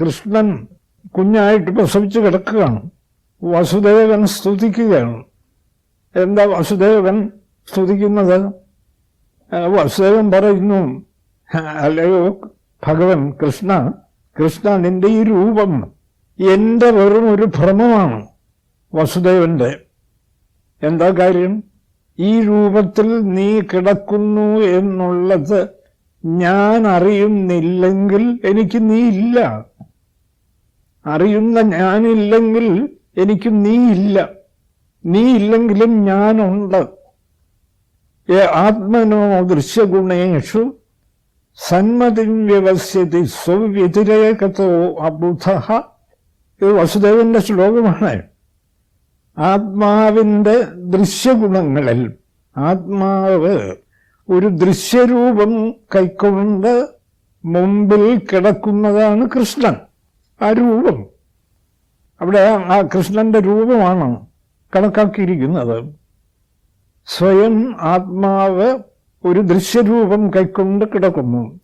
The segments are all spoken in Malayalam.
കൃഷ്ണൻ കുഞ്ഞായിട്ട് പ്രസവിച്ച് കിടക്കുകയാണ്. വസുദേവൻ സ്തുതിക്കുകയാണ്. എന്താ വസുദേവൻ സ്തുതിക്കുന്നത്? വസുദേവൻ പറയുന്നു അല്ലയോ ഭഗവൻ കൃഷ്ണ കൃഷ്ണ നിന്റെ ഈ രൂപം എന്റെ വെറും ഒരു ഭ്രമമാണ് വസുദേവന്റെ. എന്താ കാര്യം? ഈ രൂപത്തിൽ നീ കിടക്കുന്നു എന്നുള്ളത് ഞാൻ അറിയുന്നില്ലെങ്കിൽ എനിക്ക് നീ ഇല്ല. അറിയുന്ന ഞാനില്ലെങ്കിൽ എനിക്ക് നീ ഇല്ല നീ ഇല്ലെങ്കിലും ഞാനുണ്ട് ആത്മനോ ദൃശ്യഗുണേഷു സന്മതിം വ്യവസ്ഥിതി സ്വവ്യതിരേകത്തോ അബുധ. ഇത് വസുദേവന്റെ ശ്ലോകമാണ്. ആത്മാവിന്റെ ദൃശ്യഗുണങ്ങളിൽ ആത്മാവ് ഒരു ദൃശ്യരൂപം കൈക്കൊണ്ട് മുമ്പിൽ കിടക്കുന്നതാണ് കൃഷ്ണൻ. ആ രൂപം. അവിടെ ആ കൃഷ്ണന്റെ രൂപമാണ് കണക്കാക്കിയിരിക്കുന്നത്. സ്വയം ആത്മാവ് ഒരു ദൃശ്യരൂപം കൈക്കൊണ്ട് കിടക്കുന്നു.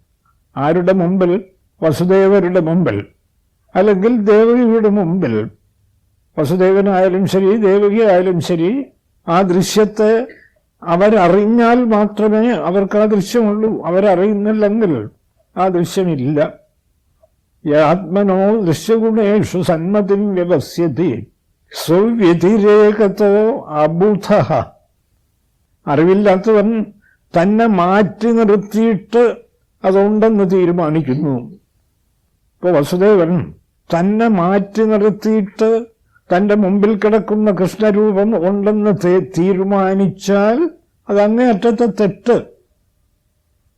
ആരുടെ മുമ്പിൽ? വസുദേവരുടെ മുമ്പിൽ. അല്ലെങ്കിൽ ദേവകിയുടെ മുമ്പിൽ. വസുദേവനായാലും ശരി ദേവകി ആയാലും ശരി ആ ദൃശ്യത്തെ അവരറിഞ്ഞാൽ മാത്രമേ അവർക്ക് ആ ദൃശ്യമുള്ളൂ. അവരറിയുന്നില്ലെങ്കിൽ ആ ദൃശ്യമില്ല. ഈ ആത്മനോ ദൃശ്യഗുണേഷു സന്മതി വ്യവസ്യതി. സ്വവ്യതിരേകത്തോ അബുധ. അറിവില്ലാത്തവൻ തന്നെ മാറ്റി നിർത്തിയിട്ട് അതുണ്ടെന്ന് തീരുമാനിക്കുന്നു. ഇപ്പൊ വസുദേവൻ തന്നെ മാറ്റി നിർത്തിയിട്ട് തന്റെ മുമ്പിൽ കിടക്കുന്ന കൃഷ്ണരൂപം ഉണ്ടെന്ന് തീരുമാനിച്ചാൽ അത് അങ്ങേയറ്റത്തെ തെറ്റ്.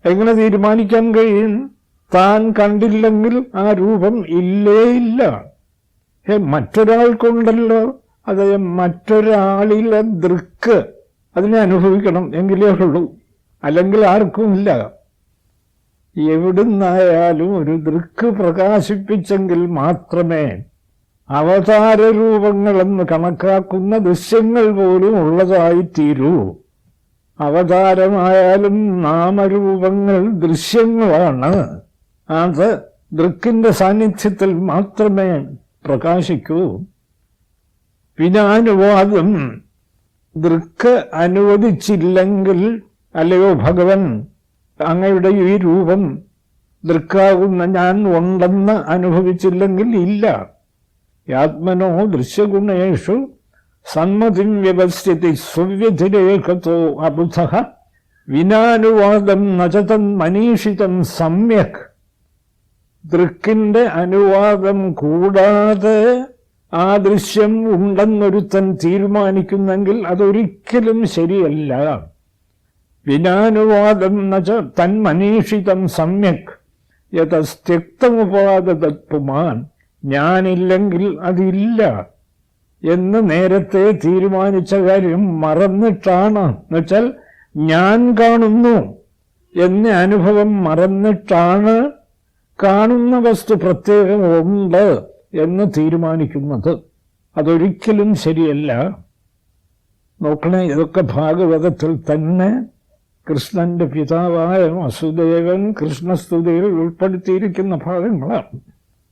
എങ്ങനെ തീരുമാനിക്കാൻ കഴിയും? താൻ കണ്ടില്ലെങ്കിൽ ആ രൂപം ഇല്ലേ ഇല്ല. ഏ മറ്റൊരാൾക്കുണ്ടല്ലോ അത് മറ്റൊരാളിലെ ദൃക്ക് അതിനെ അനുഭവിക്കണം എങ്കിലേ ഉള്ളൂ. അല്ലെങ്കിൽ ആർക്കും ഇല്ല. എവിടുന്നായാലും ഒരു ദൃക്ക് പ്രകാശിപ്പിച്ചെങ്കിൽ മാത്രമേ അവതാര രൂപങ്ങളെന്ന് കണക്കാക്കുന്ന ദൃശ്യങ്ങൾ പോലും ഉള്ളതായി തീരൂ അവതാരമായാലും നാമരൂപങ്ങൾ ദൃശ്യങ്ങളാണ്. അത് ദൃക്കിന്റെ സാന്നിധ്യത്തിൽ മാത്രമേ പ്രകാശിക്കൂ. വിനാനുവാദം ദൃക്ക് അനുവദിച്ചില്ലെങ്കിൽ അല്ലയോ ഭഗവൻ അങ്ങയുടെ ഈ രൂപം ദൃക്കാകുന്ന ഞാൻ ഉണ്ടെന്ന് അനുഭവിച്ചില്ലെങ്കിൽ ഇല്ല. യാത്മനോ ദൃശ്യഗുണേഷു സന്മതിം വ്യവസ്ഥിതി സുവ്യതിരേഖത്തോ അബുധ. വിനാനുവാദം നചതം മനീഷിതം സമ്യക്. ദൃക്കിന്റെ അനുവാദം കൂടാതെ ആ ദൃശ്യം ഉണ്ടെന്നൊരുത്തൻ തീരുമാനിക്കുന്നെങ്കിൽ അതൊരിക്കലും ശരിയല്ല. വിനാനുവാദം നച തന്മനീഷിതം സമ്യക്. യഥസ്ത്യക്തമുപാദതത്വമാൻ ഞാനില്ലെങ്കിൽ അതില്ല എന്ന് നേരത്തെ തീരുമാനിച്ച കാര്യം മറന്നിട്ടാണ്. എന്നുവെച്ചാൽ ഞാൻ കാണുന്നു എന്ന അനുഭവം മറന്നിട്ടാണ് കാണുന്ന വസ്തു പ്രത്യേകം ഉണ്ട് എന്ന് തീരുമാനിക്കുന്നത് അതൊരിക്കലും ശരിയല്ല. നോക്കണേ ഇതൊക്കെ ഭാഗവതത്തിൽ തന്നെ കൃഷ്ണന്റെ പിതാവായ വസുദേവൻ കൃഷ്ണസ്തുതിയിൽ ഉൾപ്പെടുത്തിയിരിക്കുന്ന ഭാഗങ്ങളാണ്.